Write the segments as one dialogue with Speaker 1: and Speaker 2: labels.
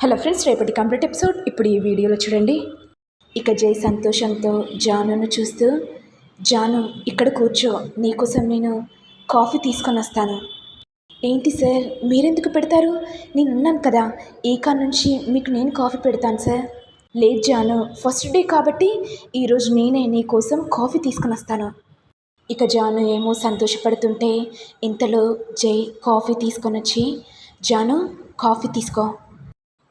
Speaker 1: Hello friends రేపటి complete episode. ఇప్పుడు ఈ వీడియోలో చూడండి. ఇక జై సంతోషంతో జానును చూస్తూ జాను ఇక్కడ కూర్చో. నీకోసం నేను కాఫీ తీసుకొని వస్తాను. ఏంటి సార్? మీరెందుకు పెడతారు? నేను ఉన్నాను కదా. ఈ కాన్ నుంచి మీకు నేను కాఫీ పెడతాను సార్. లేదు జాను. ఫస్ట్ డే కాబట్టి ఈరోజు నేనే నీ కోసం కాఫీ తీసుకొని వస్తాను. ఇక జాను ఏమో సంతోషపడుతుంటే ఇంతలో జై కాఫీ తీసుకొని వచ్చి జాను కాఫీ తీసుకో.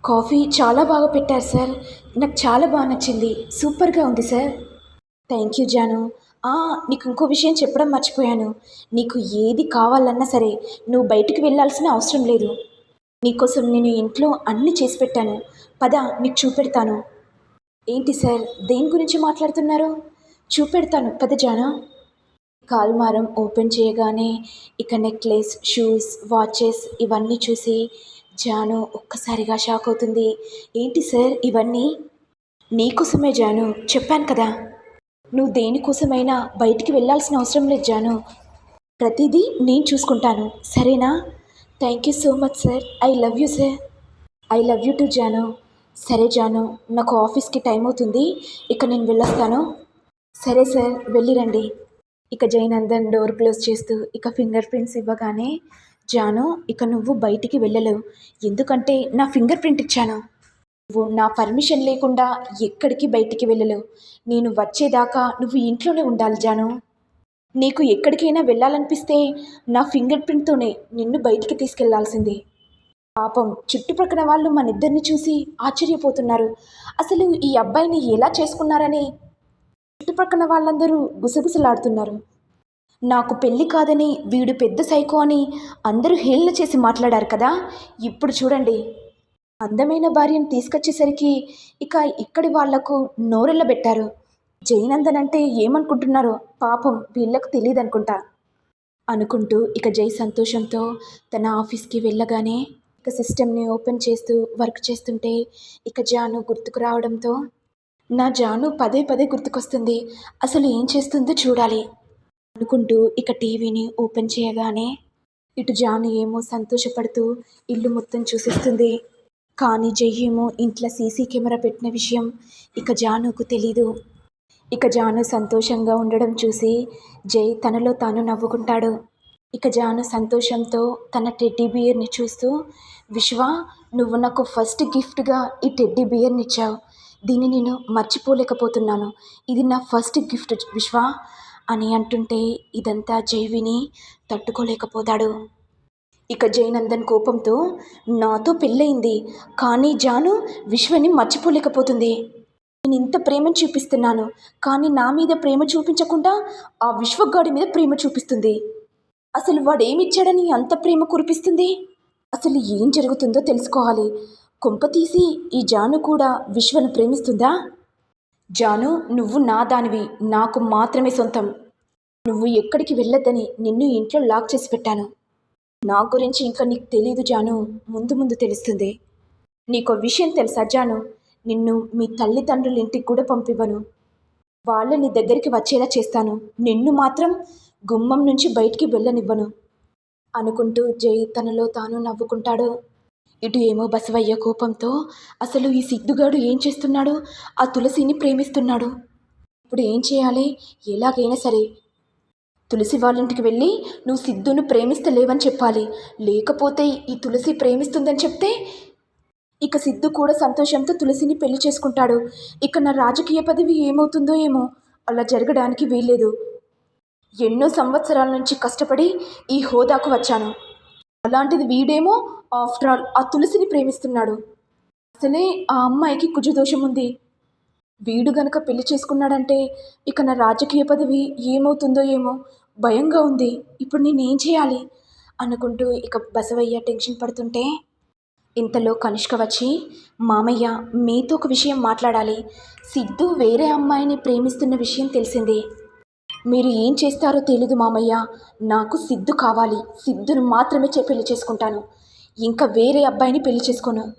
Speaker 1: కాఫీ చాలా బాగా పెట్టారు సార్. నాకు చాలా బాగా నచ్చింది. సూపర్గా ఉంది సార్. థ్యాంక్ యూ జాను నీకు ఇంకో విషయం చెప్పడం మర్చిపోయాను. నీకు ఏది కావాలన్నా సరే నువ్వు బయటికి వెళ్ళాల్సిన అవసరం లేదు. నీకోసం నేను ఇంట్లో అన్నీ చేసి పెట్టాను. పద నీకు చూపెడతాను. ఏంటి సార్ దేని గురించి మాట్లాడుతున్నారు? చూపెడతాను. పద జానా. కాల్మారం ఓపెన్ చేయగానే ఇక నెక్లెస్ షూస్ వాచెస్ ఇవన్నీ చూసి జాను ఒక్కసారిగా షాక్ అవుతుంది. ఏంటి సార్ ఇవన్నీ? నీకోసమే జాను చెప్పాను కదా. నువ్వు దేనికోసమైనా బయటికి వెళ్ళాల్సిన అవసరం లేదు జాను. ప్రతిదీ నేను చూసుకుంటాను సరేనా? Thank you so much sir. I love you sir. I love you too Janu. సరే జాను నాకు ఆఫీస్కి టైం అవుతుంది. ఇక నేను వెళ్ళొస్తాను. సరే సార్ వెళ్ళిరండి. ఇక జైనందన్ డోర్ క్లోజ్ చేస్తూ ఇక ఫింగర్ ప్రింట్స్ ఇవ్వగానే జాను ఇక నువ్వు బయటికి వెళ్ళలేవు. ఎందుకంటే నా ఫింగర్ ప్రింట్ ఇచ్చాను. నువ్వు నా పర్మిషన్ లేకుండా ఎక్కడికి బయటికి వెళ్ళలేవు. నేను వచ్చేదాకా నువ్వు ఇంట్లోనే ఉండాలి జాను. నీకు ఎక్కడికైనా వెళ్ళాలనిపిస్తే నా ఫింగర్ ప్రింట్తోనే నిన్ను బయటికి తీసుకెళ్ళాల్సిందే. పాపం చుట్టుప్రక్కల వాళ్ళు మన ఇద్దరిని చూసి ఆశ్చర్యపోతున్నారు. అసలు ఈ అబ్బాయిని ఎలా చేసుకున్నారని చుట్టుప్రక్కల వాళ్ళందరూ గుసగుసలాడుతున్నారు. నాకు పెళ్ళి కాదని వీడు పెద్ద సైకో అని అందరూ హేళన చేసి మాట్లాడారు కదా. ఇప్పుడు చూడండి. అందమైన భార్యను తీసుకొచ్చేసరికి ఇక ఇక్కడి వాళ్ళకు నోరెళ్ళబెట్టారు జైనందన్ అంటే ఏమనుకుంటున్నారో పాపం వీళ్ళకు తెలియదు అనుకుంటా అనుకుంటూ ఇక జై సంతోషంతో తన ఆఫీస్కి వెళ్ళగానే ఇక సిస్టమ్ని ఓపెన్ చేస్తూ వర్క్ చేస్తుంటే ఇక జాను గుర్తుకు రావడంతో నా జాను పదే పదే గుర్తుకొస్తుంది. అసలు ఏం చేస్తుందో చూడాలి. అనుకుంటూ ఇక టీవీని ఓపెన్ చేయగానే ఇటు జాను ఏమో సంతోషపడుతూ ఇల్లు మొత్తం చూసిస్తుంది. కానీ జై ఏమో ఇంట్లో సీసీ కెమెరా పెట్టిన విషయం ఇక జానుకు తెలీదు. ఇక జాను సంతోషంగా ఉండడం చూసి జై తనలో తాను నవ్వుకుంటాడు. ఇక జాను సంతోషంతో తన టెడ్డీ బియర్ని చూస్తూ విశ్వ నువ్వు నాకు ఫస్ట్ గిఫ్ట్గా ఈ టెడ్డీ బియర్ని ఇచ్చావు. దీన్ని నేను మర్చిపోలేకపోతున్నాను. ఇది నా ఫస్ట్ గిఫ్ట్ విశ్వ. అని అంటుంటే ఇదంతా జై విని తట్టుకోలేకపోతాడు. ఇక జయనందన్ కోపంతో నాతో పెళ్ళయింది కానీ జాను విశ్వని మర్చిపోలేకపోతుంది. నేను ఇంత ప్రేమను చూపిస్తున్నాను కానీ నా మీద ప్రేమ చూపించకుండా ఆ విశ్వగాడి మీద ప్రేమ చూపిస్తుంది. అసలు వాడు ఏమిచ్చాడని అంత ప్రేమ కురిపిస్తుంది? అసలు ఏం జరుగుతుందో తెలుసుకోవాలి. కొంప తీసి ఈ జాను కూడా విశ్వను ప్రేమిస్తుందా? జాను నువ్వు నా దానివి. నాకు మాత్రమే సొంతం. నువ్వు ఎక్కడికి వెళ్ళొద్దని నిన్ను ఇంట్లో లాక్ చేసి పెట్టాను. నా గురించి ఇంకా నీకు తెలీదు జాను. ముందు ముందు తెలుస్తుంది. నీకు విషయం తెలుసా జాను? నిన్ను మీ తల్లిదండ్రుల ఇంటికి కూడా పంపివ్వను. వాళ్ళు నీ దగ్గరికి వచ్చేలా చేస్తాను. నిన్ను మాత్రం గుమ్మం నుంచి బయటికి వెళ్ళనివ్వను. అనుకుంటూ జై తనలో తాను నవ్వుకుంటాడు. ఇటు ఏమో బసవయ్య కోపంతో అసలు ఈ సిద్ధుగాడు ఏం చేస్తున్నాడు? ఆ తులసిని ప్రేమిస్తున్నాడు. ఇప్పుడు ఏం చేయాలి? ఎలాగైనా సరే. తులసి వాళ్ళింటికి వెళ్ళి నువ్వు సిద్ధును ప్రేమిస్తలేవని చెప్పాలి. లేకపోతే ఈ తులసి ప్రేమిస్తుందని చెప్తే ఇక సిద్ధు కూడా సంతోషంతో తులసిని పెళ్ళి చేసుకుంటాడు. ఇక నా రాజకీయ పదవి ఏమవుతుందో ఏమో అలా జరగడానికి వీల్లేదు. ఎన్నో సంవత్సరాల నుంచి కష్టపడి ఈ హోదాకు వచ్చాను. అలాంటిది వీడేమో ఆఫ్టర్ ఆల్ ఆ తులసిని ప్రేమిస్తున్నాడు. అసలే ఆ అమ్మాయికి కుజదోషం ఉంది. వీడు గనక పెళ్ళి చేసుకున్నాడంటే ఇక నా రాజకీయ పదవి ఏమవుతుందో ఏమో భయంగా ఉంది. ఇప్పుడు నేనేం చేయాలి? అనుకుంటూ ఇక బసవయ్య టెన్షన్ పడుతుంటే ఇంతలో కనిష్క వచ్చి మామయ్య మీతో ఒక విషయం మాట్లాడాలి. సిద్ధు వేరే అమ్మాయిని ప్రేమిస్తున్న విషయం తెలిసింది. మీరు ఏం చేస్తారో తెలీదు మామయ్య. నాకు సిద్ధు కావాలి. సిద్ధును మాత్రమే చే పెళ్ళి చేసుకుంటాను. ఇంకా వేరే అబ్బాయిని పెళ్ళి చేసుకోను.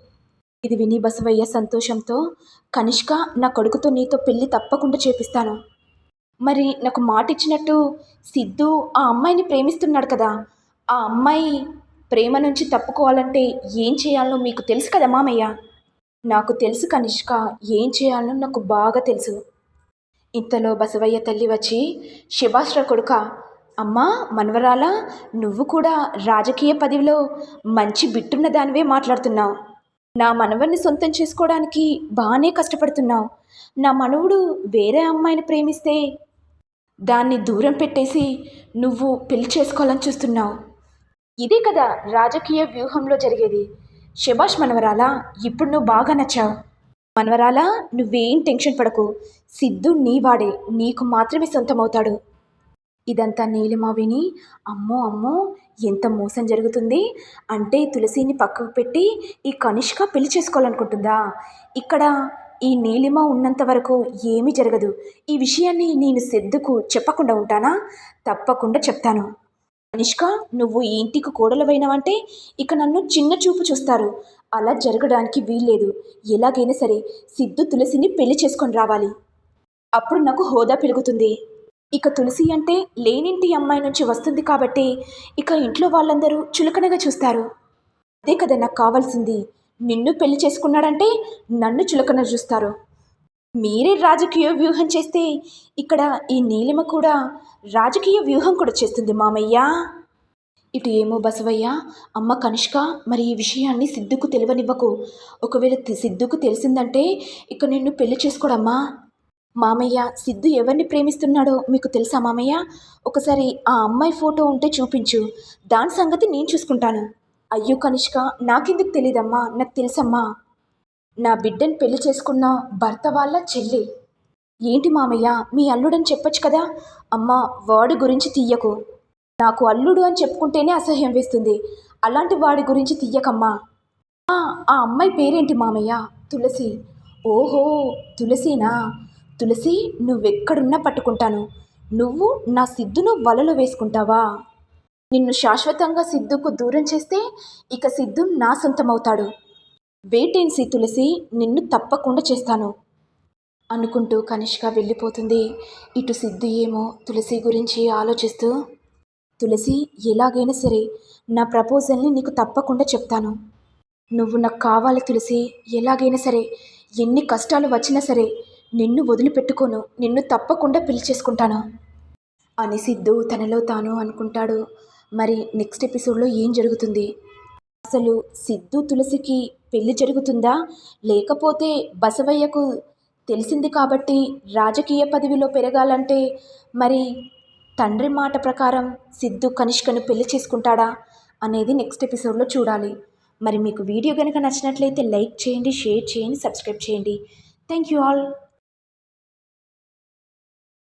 Speaker 1: ఇది విని బసవయ్య సంతోషంతో కనిష్క నా కొడుకుతో నీతో పెళ్ళి తప్పకుండా చేపిస్తాను. మరి నాకు మాట ఇచ్చినట్టు సిద్ధు ఆ అమ్మాయిని ప్రేమిస్తున్నాడు కదా. ఆ అమ్మాయి ప్రేమ నుంచి తప్పుకోవాలంటే ఏం చేయాలో మీకు తెలుసు కదా మామయ్య. నాకు తెలుసు కనిష్క ఏం చేయాలో నాకు బాగా తెలుసు. ఇంతలో బసవయ్య తల్లి వచ్చి శివాశ్ర కొడుక అమ్మా మనవరాలా నువ్వు కూడా రాజకీయ పదవిలో మంచి బిట్టున్న దానివే మాట్లాడుతున్నావు. నా మనవన్ని సొంతం చేసుకోవడానికి బాగానే కష్టపడుతున్నావు. నా మనవుడు వేరే అమ్మాయిని ప్రేమిస్తే దాన్ని దూరం పెట్టేసి నువ్వు పెళ్ళి చేసుకోవాలని చూస్తున్నావు. ఇదే కదా రాజకీయ వ్యూహంలో జరిగేది. శభాష్ మనవరాలా ఇప్పుడు నువ్వు బాగా నచ్చావు. మనవరాలా నువ్వేం టెన్షన్ పడకు. సిద్ధు నీవాడే నీకు మాత్రమే సొంతమవుతాడు. ఇదంతా నీలిమ విని అమ్మో అమ్మో ఎంత మోసం జరుగుతుంది. అంటే తులసిని పక్కకు పెట్టి ఈ కనిష్క పెళ్ళి చేసుకోవాలనుకుంటుందా? ఇక్కడ ఈ నీలిమ ఉన్నంత వరకు ఏమీ జరగదు. ఈ విషయాన్ని నేను సిద్ధుకు చెప్పకుండా ఉంటానా? తప్పకుండా చెప్తాను. కనిష్క నువ్వు ఈ ఇంటికి కోడలవైనవంటే ఇక నన్ను చిన్న చూపు చూస్తారు. అలా జరగడానికి వీల్లేదు. ఎలాగైనా సరే సిద్ధు తులసిని పెళ్ళి చేసుకొని రావాలి. అప్పుడు నాకు హోదా పెరుగుతుంది. ఇక తులసి అంటే లేనింటి అమ్మాయి నుంచి వస్తుంది కాబట్టి ఇక ఇంట్లో వాళ్ళందరూ చులకనగా చూస్తారు. అదే కదా నాకు కావాల్సింది. నిన్ను పెళ్ళి చేసుకున్నాడంటే నన్ను చులకన చూస్తారు. మీరే రాజకీయ వ్యూహం చేస్తే ఇక్కడ ఈ నీలిమ కూడా రాజకీయ వ్యూహం కూడా చేస్తుంది మామయ్య. ఇటు ఏమో బసవయ్య అమ్మ కనిష్క మరి ఈ విషయాన్ని సిద్ధుకు తెలియనివ్వకు. ఒకవేళ సిద్ధుకు తెలిసిందంటే ఇక నిన్ను పెళ్ళి చేసుకోడమ్మా. మామయ్య సిద్ధు ఎవరిని ప్రేమిస్తున్నాడో మీకు తెలుసా మామయ్య? ఒకసారి ఆ అమ్మాయి ఫోటో ఉంటే చూపించు. దాని సంగతి నేను చూసుకుంటాను. అయ్యో కనిష్క నాకెందుకు తెలీదమ్మా నాకు తెలుసమ్మా. నా బిడ్డని పెళ్ళి చేసుకున్న భర్త వాళ్ళ చెల్లి. ఏంటి మామయ్య మీ అల్లుడని చెప్పొచ్చు కదా? అమ్మా వాడి గురించి తీయకు. నాకు అల్లుడు అని చెప్పుకుంటేనే అసహ్యం వేస్తుంది. అలాంటి వాడి గురించి తీయకమ్మా ఆ అమ్మాయి పేరేంటి మామయ్య? తులసి. ఓహో తులసినా? తులసి నువ్వెక్కడున్నా పట్టుకుంటాను. నువ్వు నా సిద్ధును వలలో వేసుకుంటావా? నిన్ను శాశ్వతంగా సిద్ధుకు దూరం చేస్తే ఇక సిద్ధు నా సొంతమవుతాడు. వేటేన్సి తులసి? నిన్ను తప్పకుండా చేస్తాను. అనుకుంటూ కనిష్క వెళ్ళిపోతుంది. ఇటు సిద్ధు ఏమో తులసి గురించి ఆలోచిస్తూ తులసి ఎలాగైనా సరే నా ప్రపోజల్ని నీకు తప్పకుండా చెప్తాను. నువ్వు నాకు కావాలి తులసి ఎలాగైనా సరే ఎన్ని కష్టాలు వచ్చినా సరే నిన్ను వదిలిపెట్టుకోను నిన్ను తప్పకుండా పిలిచేసుకుంటాను. అని సిద్ధు తనలో తాను అనుకుంటాడు. మరి నెక్స్ట్ ఎపిసోడ్లో ఏం జరుగుతుంది? అసలు సిద్ధు తులసికి పెళ్ళి జరుగుతుందా? లేకపోతే బసవయ్యకు తెలిసింది కాబట్టి రాజకీయ పదవిలో పెరగాలంటే మరి తండ్రి మాట ప్రకారం సిద్ధు కనిష్కను పెళ్ళి చేసుకుంటాడా అనేది నెక్స్ట్ ఎపిసోడ్లో చూడాలి. మరి మీకు వీడియో కనుక నచ్చినట్లయితే లైక్ చేయండి షేర్ చేయండి సబ్స్క్రైబ్ చేయండి. Thank you all.